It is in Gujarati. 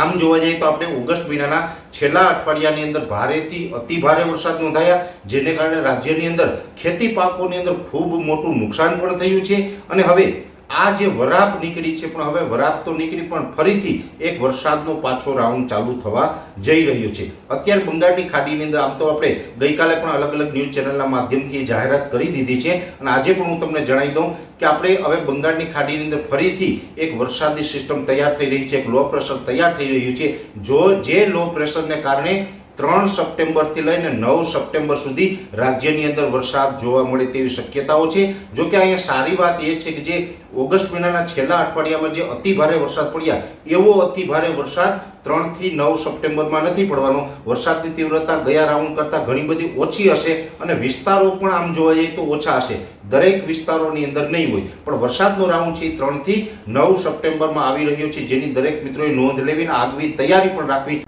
આમ જોવા જઈએ તો આપણે ઓગસ્ટ મહિનાના છેલ્લા અઠવાડિયાની અંદર ભારેથી અતિ ભારે વરસાદ નોંધાયા, જેને કારણે રાજ્યની અંદર ખેતી પાકોની અંદર ખૂબ મોટું નુકસાન પણ થયું છે. અને હવે આ જે વરાપ નીકળી છે, પણ હવે વરાપ તો નીકળી, પણ ફરીથી એક વરસાદનો પાછો રાઉન્ડ ચાલુ થવા જઈ રહ્યો છે. અત્યારે બંગાળની ખાડીની અંદર આમ તો આપણે ગઈકાલે પણ અલગ અલગ ન્યૂઝ ચેનલના માધ્યમથી જાહેરાત કરી દીધી છે. અને આજે પણ હું તમને જણાવી દઉં કે આપણે હવે બંગાળની ખાડીની અંદર ફરીથી એક વરસાદી સિસ્ટમ તૈયાર થઈ રહી છે, એક લો પ્રેશર તૈયાર થઈ રહ્યું છે. જો જે લો પ્રેશરને કારણે ત્રણ સપ્ટેમ્બરથી લઈને નવ સપ્ટેમ્બર સુધી રાજ્યની અંદર વરસાદ જોવા મળે તેવી શક્યતાઓ છે. જો કે અહીંયા સારી વાત એ છે કે જે ઓગસ્ટ મહિનાના છેલ્લા અઠવાડિયામાં જે અતિ ભારે વરસાદ પડ્યા, એવો અતિ ભારે વરસાદ ત્રણથી નવ સપ્ટેમ્બરમાં નથી પડવાનો. વરસાદની તીવ્રતા ગયા રાઉન્ડ કરતાં ઘણી બધી ઓછી હશે અને વિસ્તારો પણ આમ જોવા જઈએ તો ઓછા હશે. દરેક વિસ્તારોની અંદર નહીં હોય. પણ વરસાદનો રાઉન્ડ છે ત્રણથી નવ સપ્ટેમ્બરમાં આવી રહ્યો છે. જેની દરેક મિત્રોએ નોંધ લેવીને આગવી તૈયારી પણ રાખવી